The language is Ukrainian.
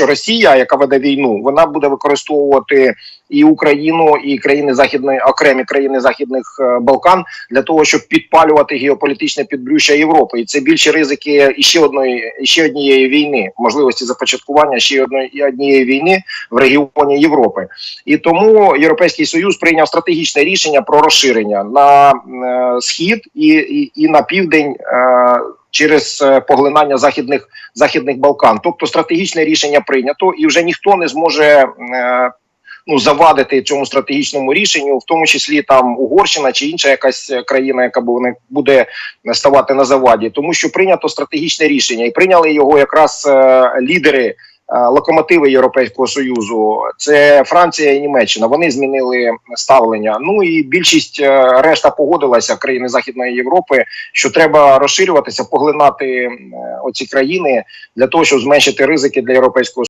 що Росія, яка веде війну, вона буде використовувати і Україну, і країни західної окремі країни західних е, Балкан для того, щоб підпалювати геополітичне підбрюшя Європи, і це більше ризики іще одної іще однієї війни, можливості започаткування ще одної однієї війни в регіоні Європи. І тому Європейський Союз прийняв стратегічне рішення про розширення на е, схід і, і, і на південь. Е, Через е, поглинання західних західних Балкан, тобто стратегічне рішення прийнято, і вже ніхто не зможе е, ну завадити цьому стратегічному рішенню, в тому числі там Угорщина чи інша якась країна, яка буде, ставати на заваді, тому що прийнято стратегічне рішення, і прийняли його якраз е, лідери. Е, Локомотиви Європейського союзу це Франція і Німеччина. Вони змінили ставлення. Ну і більшість е, решта погодилася країни Західної Європи, що треба розширюватися, поглинати е, оці країни для того, щоб зменшити ризики для європейського